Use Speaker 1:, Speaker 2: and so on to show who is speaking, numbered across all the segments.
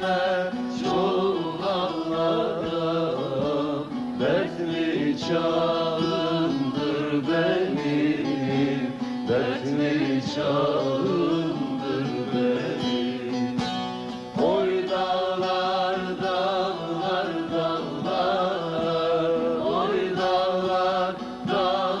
Speaker 1: verme çullanlara Dertli çağındır beni. Dertli çağındır beni. Oy dağlar dağlar dağlar. Oy dağlar dağlar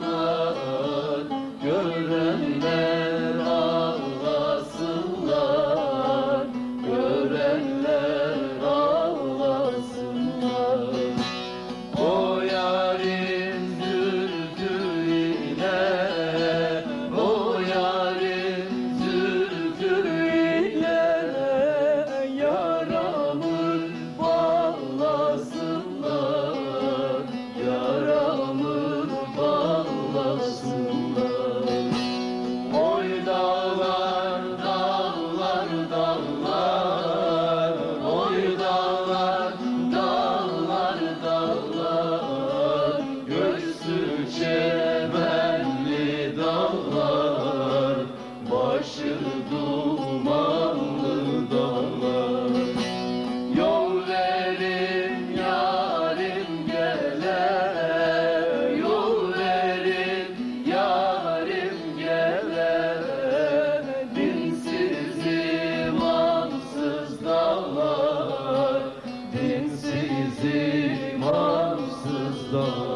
Speaker 1: yandan Görürüm الله dos.